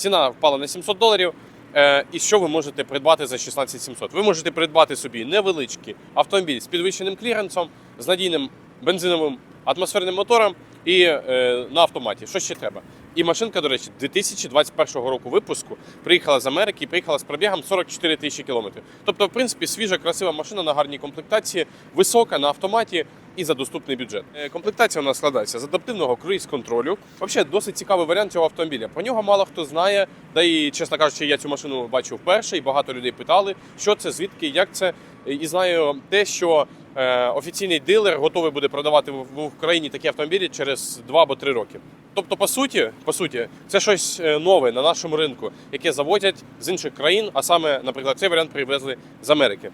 ціна впала на 700 доларів. Е, І що ви можете придбати за 16 700? Ви можете придбати собі невеличкий автомобіль з підвищеним кліренсом, з надійним бензиновим атмосферним мотором і е, на автоматі. Що ще треба? І машинка, до речі, 2021 року випуску приїхала з Америки і приїхала з пробігом 44 тисячі кілометрів. Тобто, в принципі, свіжа, красива машина на гарній комплектації, висока на автоматі і за доступний бюджет. Е, Комплектація у нас складається з адаптивного круїз-контролю. Взагалі, досить цікавий варіант цього автомобіля. Про нього мало хто знає. Да і, чесно кажучи, я цю машину бачив вперше, і багато людей питали, що це, звідки, як це. І знаю те, що е, офіційний дилер готовий буде продавати в, Україні такі автомобілі через 2 або 3 роки. Тобто, по суті, по суті, це щось е, нове на нашому ринку, яке заводять з інших країн, а саме, наприклад, цей варіант привезли з Америки.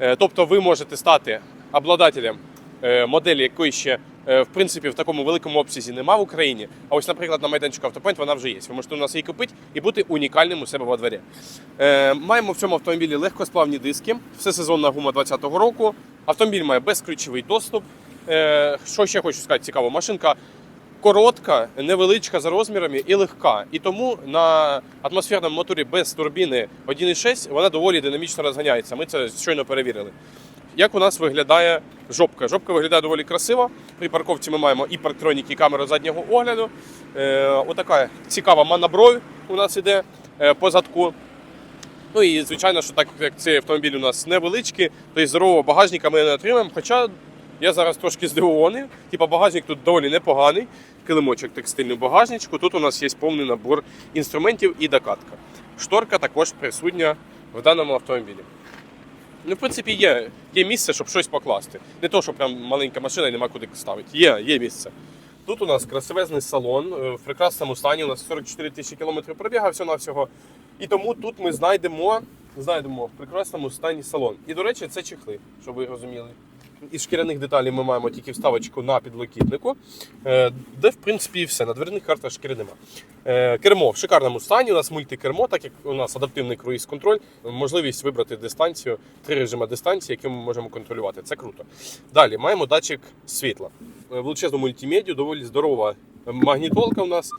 Е, Тобто, ви можете стати обладателем е, моделі, якої ще е, в принципі в такому великому обсязі нема в Україні. А ось, наприклад, на майданчику Автопоінт вона вже є. Ви можете у нас її купити і бути унікальним у себе во дворі. Е, Маємо в цьому автомобілі легкосплавні диски, всесезонна гума 2020 року. Автомобіль має безключовий доступ. Е, Що ще хочу сказати, цікаво, машинка коротка, невеличка за розмірами і легка. І тому на атмосферному моторі без турбіни 1.6 вона доволі динамічно розганяється. Ми це щойно перевірили. Як у нас виглядає жопка? Жопка виглядає доволі красиво. При парковці ми маємо і парктроніки, і камеру заднього огляду. Е, отака цікава манабровь у нас іде е, по задку. Ну і звичайно, що так як цей автомобіль у нас невеличкий, то і здорового багажника ми не отримаємо. Хоча я зараз трошки здивований. Типа багажник тут доволі непоганий. Килимочок текстильний багажничку. Тут у нас є повний набор інструментів і докатка. Шторка також присутня в даному автомобілі. Ну, в принципі, є, є місце, щоб щось покласти. Не то, що прям маленька машина і нема куди ставити. Є, є місце. Тут у нас красивезний салон е, в прекрасному стані. У нас 44 тисячі кілометрів пробіга всього-навсього. І тому тут ми знайдемо, знайдемо в прекрасному стані салон. І, до речі, це чехли, щоб ви розуміли. Із шкіряних деталей ми маємо тільки вставочку на підлокітнику, е, де, в принципі, і все. На дверних картах шкіри нема. Е, Кермо в шикарному стані. У нас мультикермо, так як у нас адаптивний круїз-контроль, можливість вибрати дистанцію, три режими дистанції, які ми можемо контролювати. Це круто. Далі маємо датчик світла. Е, Величезну мультимедію, доволі здорова магнітолка у нас,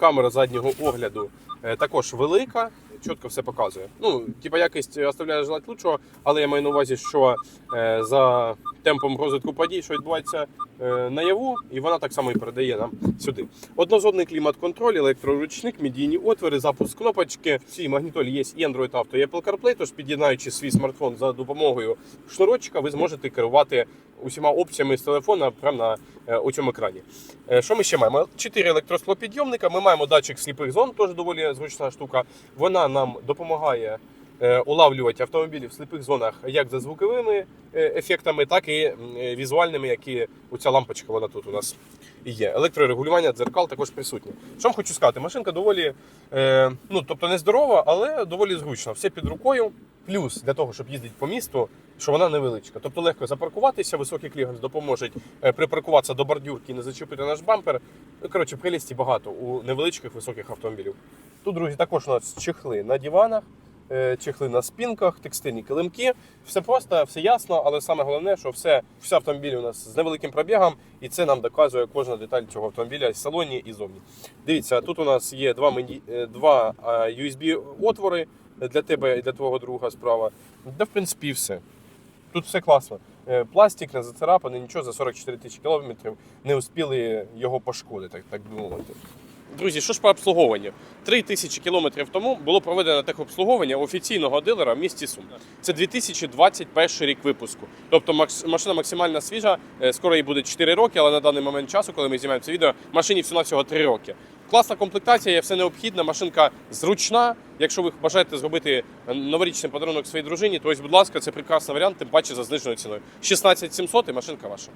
камера заднього огляду також велика. Чітко все показує. Ну, типа якість оставляє желати лучшого, але я маю на увазі, що е, за темпом розвитку подій, що відбувається е, наяву, і вона так само і передає нам сюди. Однозонний клімат-контроль, електроручник, медійні отвори, запуск кнопочки. В цій магнітолі є і Android Auto, і Apple CarPlay, тож під'єднаючи свій смартфон за допомогою шнурочка, ви зможете керувати усіма опціями з телефона прямо на е, у цьому екрані. Е, Що ми ще маємо? Чотири електросклопідйомника. Ми маємо датчик сліпих зон, теж доволі зручна штука. Вона нам допомагає е, улавлювати автомобілі в сліпих зонах як за звуковими ефектами, так і візуальними, які оця лампочка вона тут у нас є. Електрорегулювання дзеркал також присутнє. Що вам хочу сказати, машинка доволі, ну тобто не здорова, але доволі зручна. Все під рукою. Плюс для того, щоб їздити по місту, що вона невеличка. Тобто легко запаркуватися, високий кліренс допоможе е, припаркуватися до бордюрки, і не зачепити наш бампер. Ну, коротше, прелісті багато у невеличких високих автомобілів. Тут, друзі, також у нас чехли на диванах, е, чехли на спінках, текстильні килимки. Все просто, все ясно, але саме головне, що все, все автомобіль у нас з невеликим пробігом, і це нам доказує кожна деталь цього автомобіля в салоні і зовні. Дивіться, тут у нас є два е, USB-отвори для тебе і для твого друга справа. Де, в принципі, все. Тут все класно. Е, Пластик не зацарапаний, нічого за 44 тисячі кілометрів не успіли його пошкодити, так би мовити. Друзі, що ж по обслуговуванню? Три тисячі кілометрів тому було проведено техобслуговування офіційного дилера в місті Сум. Це 2021 рік випуску. Тобто машина максимально свіжа, е, скоро їй буде 4 роки, але на даний момент часу, коли ми знімаємо це відео, машині всього всього 3 роки. Класна комплектація, є все необхідне, машинка зручна. Якщо ви бажаєте зробити новорічний подарунок своїй дружині, то ось, будь ласка, це прекрасний варіант, тим паче за зниженою ціною. 16 700 і машинка ваша.